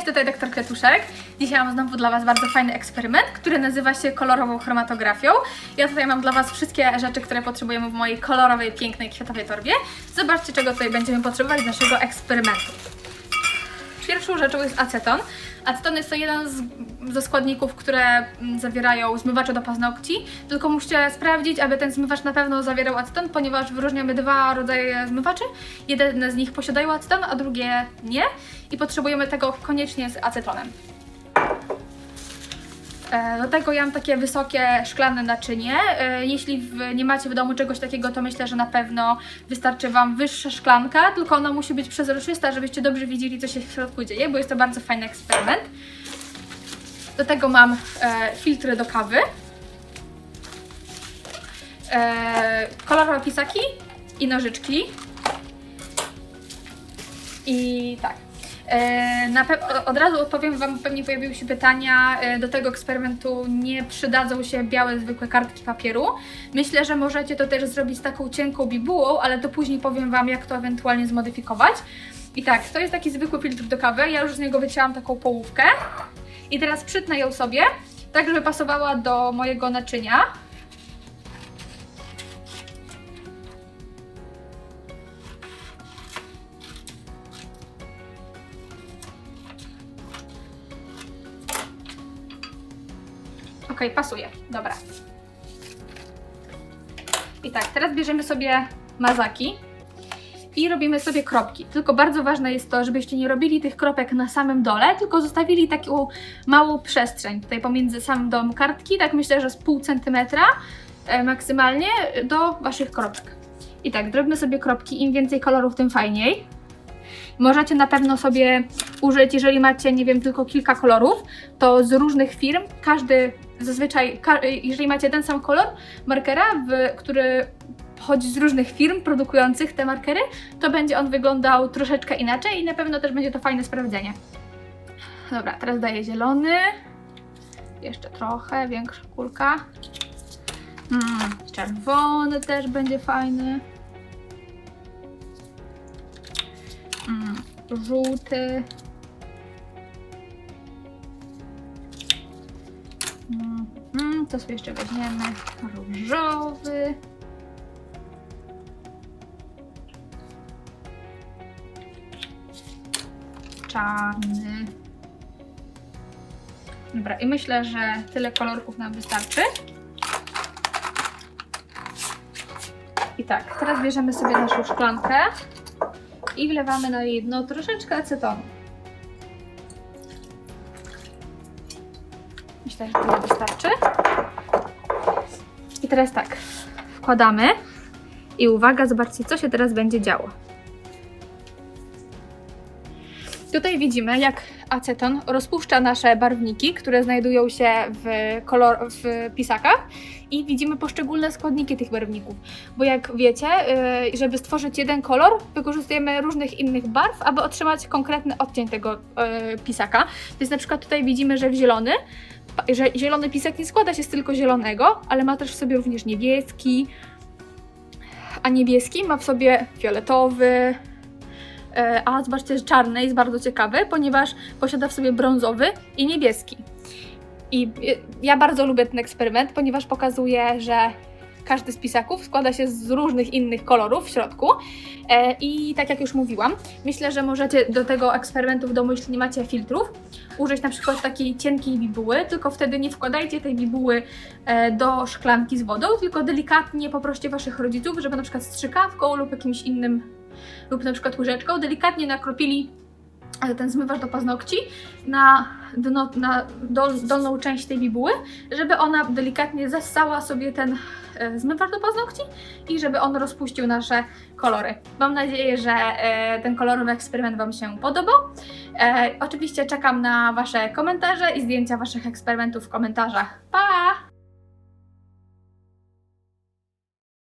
Cześć, tutaj doktor Kwiatuszek. Dzisiaj mam znowu dla Was bardzo fajny eksperyment, który nazywa się kolorową chromatografią. Ja tutaj mam dla Was wszystkie rzeczy, które potrzebujemy w mojej kolorowej, pięknej, kwiatowej torbie. Zobaczcie, czego tutaj będziemy potrzebować do naszego eksperymentu. Pierwszą rzeczą jest aceton. Aceton jest to jeden z, ze składników, które mm, zawierają zmywacze do paznokci. Tylko musicie sprawdzić, aby ten zmywacz na pewno zawierał aceton, ponieważ wyróżniamy dwa rodzaje zmywaczy. Jeden z nich posiadają aceton, a drugie nie. I potrzebujemy tego koniecznie z acetonem. E, Do tego ja mam takie wysokie szklane naczynie. E, Jeśli nie macie w domu czegoś takiego, to myślę, że na pewno wystarczy Wam wyższa szklanka, tylko ona musi być przezroczysta, żebyście dobrze widzieli, co się w środku dzieje, bo jest to bardzo fajny eksperyment. Do tego mam e, filtry do kawy, kolorowe pisaki i nożyczki. I tak. E, od razu odpowiem Wam, pewnie pojawiły się pytania. e, Do tego eksperymentu nie przydadzą się białe, zwykłe kartki papieru. Myślę, że możecie to też zrobić z taką cienką bibułą, ale to później powiem Wam, jak to ewentualnie zmodyfikować. I tak, to jest taki zwykły filtr do kawy. Ja już z niego wycięłam taką połówkę. I teraz przytnę ją sobie, tak żeby pasowała do mojego naczynia. Ok, pasuje. Dobra. I tak, teraz bierzemy sobie mazaki i robimy sobie kropki. Tylko bardzo ważne jest to, żebyście nie robili tych kropek na samym dole, tylko zostawili taką małą przestrzeń tutaj pomiędzy samym dołem kartki, tak myślę, że z pół centymetra e, maksymalnie do waszych kropek. I tak, drobne sobie kropki, im więcej kolorów, tym fajniej. Możecie na pewno sobie użyć, jeżeli macie, nie wiem, tylko kilka kolorów, to z różnych firm, każdy zazwyczaj, jeżeli macie ten sam kolor markera, w, który pochodzi z różnych firm produkujących te markery, to będzie on wyglądał troszeczkę inaczej i na pewno też będzie to fajne sprawdzenie. Dobra, teraz daję zielony. Jeszcze trochę, większa kulka. Mm, czerwony też będzie fajny. Mm, żółty. Co sobie jeszcze weźmiemy? Różowy. Czarny. Dobra, i myślę, że tyle kolorków nam wystarczy. I tak, teraz bierzemy sobie naszą szklankę i wlewamy na jej dno troszeczkę acetonu. Myślę, że tyle wystarczy. I teraz tak, wkładamy i uwaga, zobaczcie, co się teraz będzie działo. Tutaj widzimy, jak aceton rozpuszcza nasze barwniki, które znajdują się w, kolor, w pisakach i widzimy poszczególne składniki tych barwników. Bo jak wiecie, yy, żeby stworzyć jeden kolor, wykorzystujemy różnych innych barw, aby otrzymać konkretny odcień tego yy, pisaka. Więc na przykład tutaj widzimy, że w zielony, że zielony pisak nie składa się z tylko zielonego, ale ma też w sobie również niebieski, a niebieski ma w sobie fioletowy, A zobaczcie, że czarny jest bardzo ciekawy, ponieważ posiada w sobie brązowy i niebieski. I e, ja bardzo lubię ten eksperyment, ponieważ pokazuje, że każdy z pisaków składa się z różnych innych kolorów w środku. E, I tak jak już mówiłam, myślę, że możecie do tego eksperymentu w domu, jeśli nie macie filtrów, użyć na przykład takiej cienkiej bibuły, tylko wtedy nie wkładajcie tej bibuły e, do szklanki z wodą, tylko delikatnie poproście waszych rodziców, żeby na przykład strzykawką lub jakimś innym lub na przykład łyżeczką, delikatnie nakropili e, ten zmywacz do paznokci na, dno, na dol, dolną część tej bibuły, żeby ona delikatnie zassała sobie ten e, zmywacz do paznokci i żeby on rozpuścił nasze kolory. Mam nadzieję, że e, ten kolorowy eksperyment Wam się podobał. Oczywiście czekam na Wasze komentarze i zdjęcia Waszych eksperymentów w komentarzach. Pa!